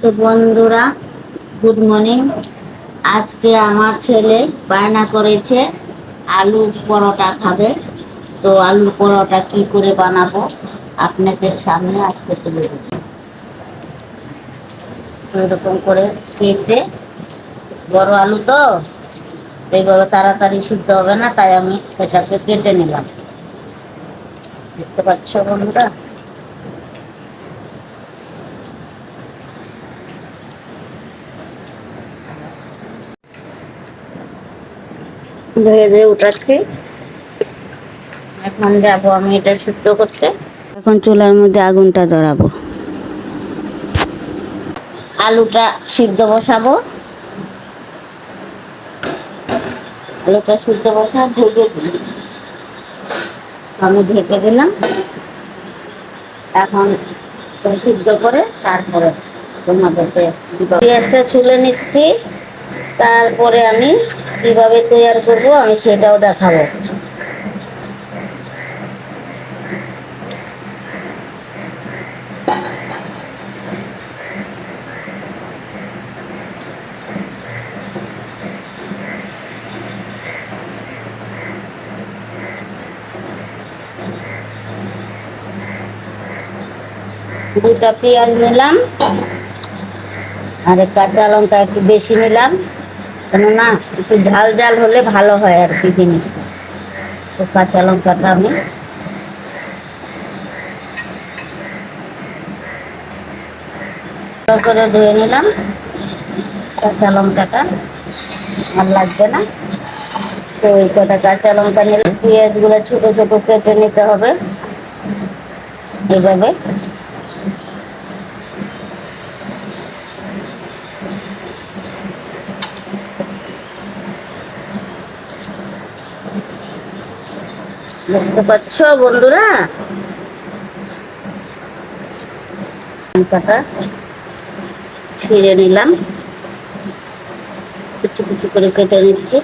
তো বন্ধুরা good morning আজকে আমার ছেলে বায়না করেছে আলু পরোটা খাবে। তো আলু পরোটা কি করে বানাবো আপনাদের সামনে আজকে তুলে দেবো এরকম করে কেটে, বড় আলু তো এইভাবে তাড়াতাড়ি সিদ্ধ হবে না, তাই আমি সেটাকে কেটে নিলাম। দেখতে পাচ্ছ বন্ধুরা? ধুয়ে ধুয়ে উঠাচ্ছি। এখন যাব আমি এটা সিদ্ধ করতে। এখন চুলার মধ্যে আগুনটা ধরাবো। আলুটা সিদ্ধ বসাবো। আলুটা সিদ্ধ বসা ঢেকে দিই আমি ঢেকে দিলাম। এখন সিদ্ধ করে তারপরে তোমাদেরকে। পেঁয়াজটা ছুলে নিচ্ছি। তারপরে আমি কীভাবে তৈরি করব আমি সেটাও দেখাবো। দুটা পেঁয়াজ নিলাম, আর কাঁচা লঙ্কা একটু বেশি নিলাম। কেননা একটু ঝাল ঝাল হলে ভালো হয় আর কি জিনিসটা। তো কাঁচা লঙ্কাটা আমি করে ধুয়ে নিলাম। কাঁচা লঙ্কাটা আর লাগবে না। তো ওই কটা কাঁচা লঙ্কা নিলে পেঁয়াজগুলো ছোটো ছোটো কেটে নিতে হবে। এইভাবে। দেখতে পাচ্ছ বন্ধুরা। কাটা ছিঁড়ে নিলাম। কুচু কুচু করে কেটে নিচ্ছি।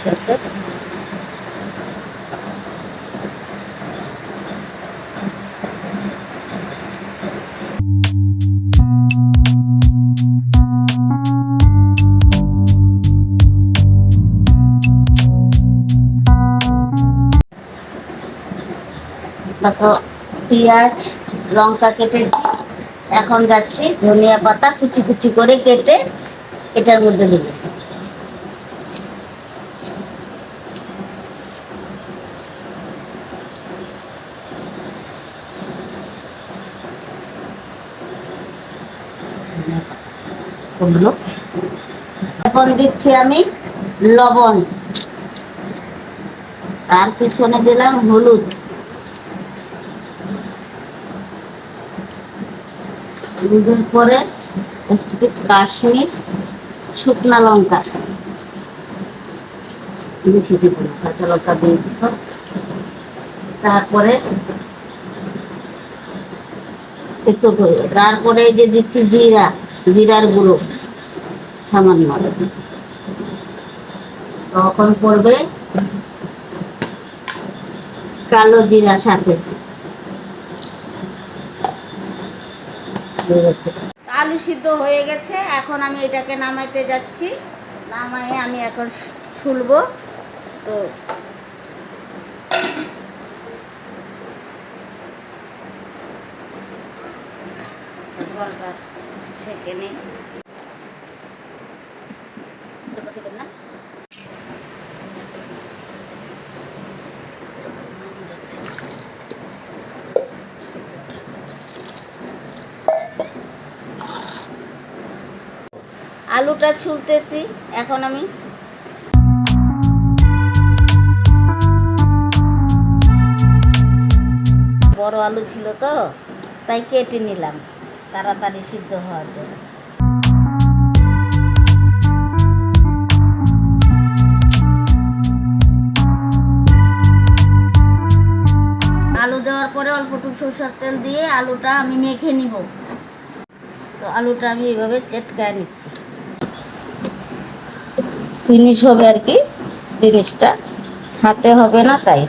সাথে দেখো, পেঁয়াজ, লঙ্কা কেটেছি। এখন যাচ্ছি ধনিয়া পাতা কুচি কুচি করে কেটে এটার মধ্যে দেবো। এখন দিচ্ছি আমি লবণ। তার পিছনে দিলাম হলুদ। হলুদের পরে একটু কাশ্মীর শুকনা লঙ্কা। কাঁচা লঙ্কা দিয়েছি তারপরে একটু তারপরে যে দিচ্ছি জিরা, জিরার গুঁড়ো, সামান্য। তখন পড়বে কালো জিরা সাথে। আলু সিদ্ধ হয়ে গেছে, এখন আমি এটাকে নামাইতে যাচ্ছি। নামাই আমি এখন ছুলবো তো ছেঁকে নিই না? আলুটা ছুলতেছি, এখন আমি বড় আলু ছিল তো, তাই কেটে নিলাম, তাড়াতাড়ি সিদ্ধ হওয়ার জন্য। আলু দেওয়ার পরে অল্পটুকু সরষের তেল দিয়ে আলুটা আমি মেখে নিব। তো আলুটা আমি এইভাবে চেটকায় নিচ্ছি। ফিনিশ হবে আর কি জিনিসটা। হাতে হবে না তাই।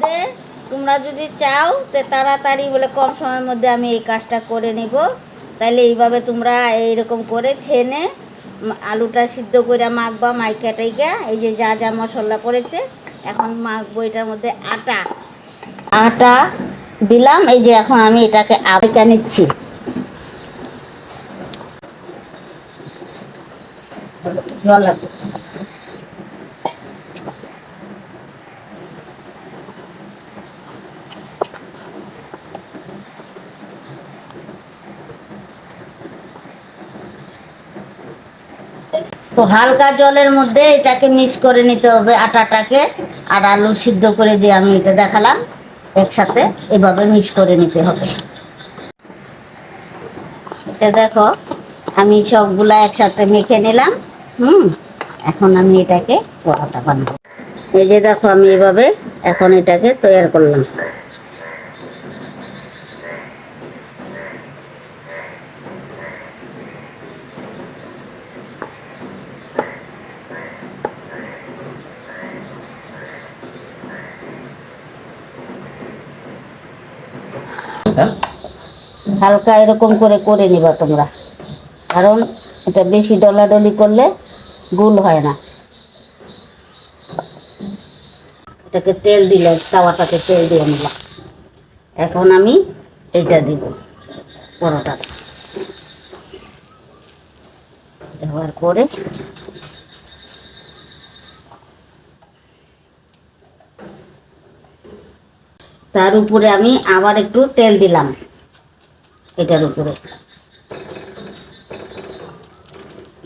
মধ্যে তোমরা যদি চাও, তো তাড়াতাড়ি বলে কম সময়ের মধ্যে আমি এই কাজটা করে নিব। তাহলে এইভাবে তোমরা এইরকম করে ছেনে আলুটা সিদ্ধ করে মাখবা মাইকা টাইকা এই যে যা যা মশলা করেছে এখন মাখবো এটার মধ্যে আটা। আটা দিলাম, এই যে এখন আমি এটাকে আবেকা নিচ্ছি। লাগবে। তো হালকা জলের মধ্যে এটাকে মিক্স করে নিতে হবে আটাটাকে আর আলু সিদ্ধ করে যে আমি এটা দেখালাম, একসাথে এভাবে মিক্স করে নিতে হবে। এটা দেখো, আমি সবগুলা একসাথে মেখে নিলাম, হুম, এখন আমি এটাকে পরোটা বানাবো। এই যে দেখো, আমি এভাবে এখন এটাকে তৈরি করলাম। হালকা এরকম করে করে নিবা তোমরা। কারণ এটা বেশি ডলাডলি করলে গুল হয় না। এটাকে তেল দিলে, তাওয়াটাকে তেল দিয়ে নিলাম এখন আমি এটা দিব, পরোটাটা। দেওয়ার পরে তার উপরে আমি আবার একটু তেল দিলাম। এটার উপরে।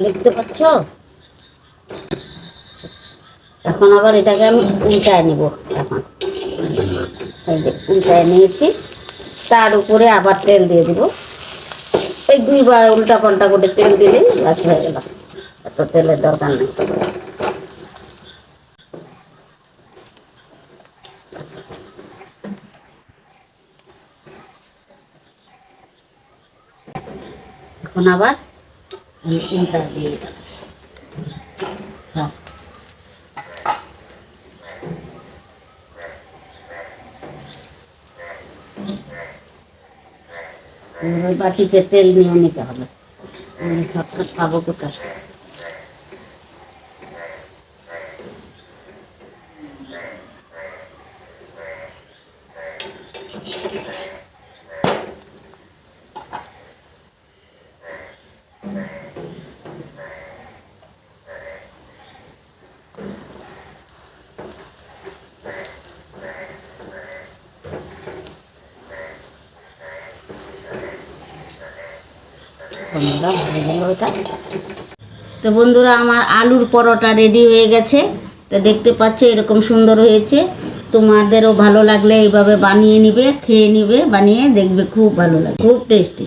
দেখতে পাচ্ছ? এখন আবার এটাকে আমি উল্টায় নিব এখন। উল্টায় নিয়েছি। তার উপরে আবার তেল দিয়ে দিব। এই দুইবার উল্টা পাল্টা করে তেল দিলে গাছ হয়ে গেল। এত তেলের দরকার নেই। এখন আবার আমি উল্টা দিয়ে। হ্যাঁ। বাটিতে তেল নিয়ে নিতে হবে সবটা খাব কোথায় তো বন্ধুরা, আমার আলুর পরোটা রেডি হয়ে গেছে। তো দেখতে পাচ্ছে, এরকম সুন্দর হয়েছে। তোমাদেরও ভালো লাগলে এইভাবে বানিয়ে নিবে, খেয়ে নিবে, বানিয়ে দেখবে খুব ভালো লাগে, খুব টেস্টি